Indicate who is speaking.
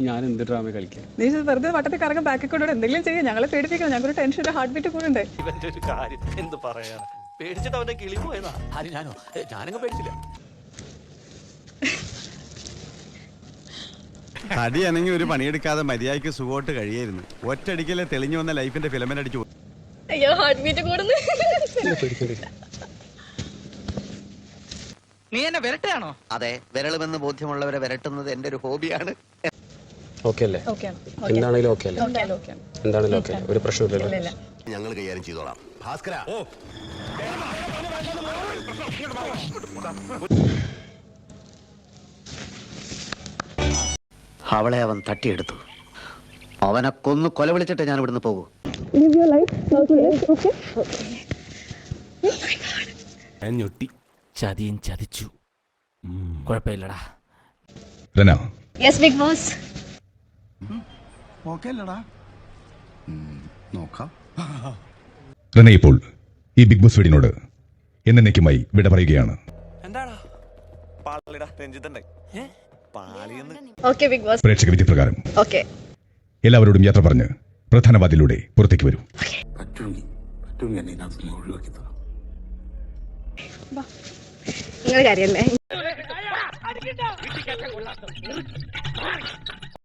Speaker 1: ഞാൻ എന്ത് ഡ്രാമ കളിക്കാം?
Speaker 2: നീ വെറുതെ വട്ടത്തിൽ കറങ്ങും ബാക്കിൽ കൂടെ എന്തെങ്കിലും ചെയ്യാം. ഞങ്ങളെ പേടിപ്പിക്കണം. ഞങ്ങൾക്ക് ടെൻഷൻ ഹാർട്ട് ബീറ്റ് കൂടെ
Speaker 3: ഇവന്റെ ഒരു കാര്യം എന്ത് പറയാ പേടിച്ചിട്ട് അവന്റെ കിളി പോയതാ. ആര് ഞാനോ? ഞാനങ്ങ് പേടിച്ചില്ല.
Speaker 4: തടിയാണെങ്കിൽ ഒരു പണിയെടുക്കാതെ മര്യാദയ്ക്ക് സുഖമായിട്ട് കഴിയായിരുന്നു. ഒറ്റടിക്കലെ തെളിഞ്ഞു വന്ന ലൈഫിന്റെ ഫിലമെന്റ് അടിച്ചു പോയി.
Speaker 5: അയ്യോ ഹാർട്ട് ബീറ്റ് കൂടുന്നു.
Speaker 6: നീ എന്നെ വിരട്ടയാണോ
Speaker 7: അതെ വിരളുമെന്ന് ബോധ്യമുള്ളവരെ വിരട്ടുന്നത് എന്റെ ഒരു ഹോബിയാണ്.
Speaker 1: ഓക്കെ. അല്ലേ എന്താണെങ്കിലും ഓക്കെ അല്ലേ എന്താണെങ്കിലും ഓക്കെ ഒരു പ്രശ്നമില്ലല്ലോ
Speaker 2: ഇല്ല
Speaker 8: ഞങ്ങൾ കൈകാര്യം ചെയ്തോളാം. ഭാസ്കര.
Speaker 7: അവളെ അവൻ തട്ടിയെടുത്തു. അവനെ കൊന്നു കൊല വിളിച്ചിട്ട് ഞാൻ ഇവിടുന്ന് പോകൂ.
Speaker 3: ചതിയും ചതിച്ചു. കുഴപ്പമില്ലടാ.
Speaker 5: യെസ് ബിഗ് ബോസ്
Speaker 9: റന ഇപ്പോൾ ഈ ബിഗ് ബോസ് വീടിനോട് എന്നേക്കുമായി വിട പറയുകയാണ്. പ്രേക്ഷക വിധി പ്രകാരം എല്ലാവരോടും യാത്ര പറഞ്ഞ് പ്രധാന വാതിലൂടെ പുറത്തേക്ക് വരൂ.
Speaker 5: നിങ്ങൾ കാര്യല്ലേ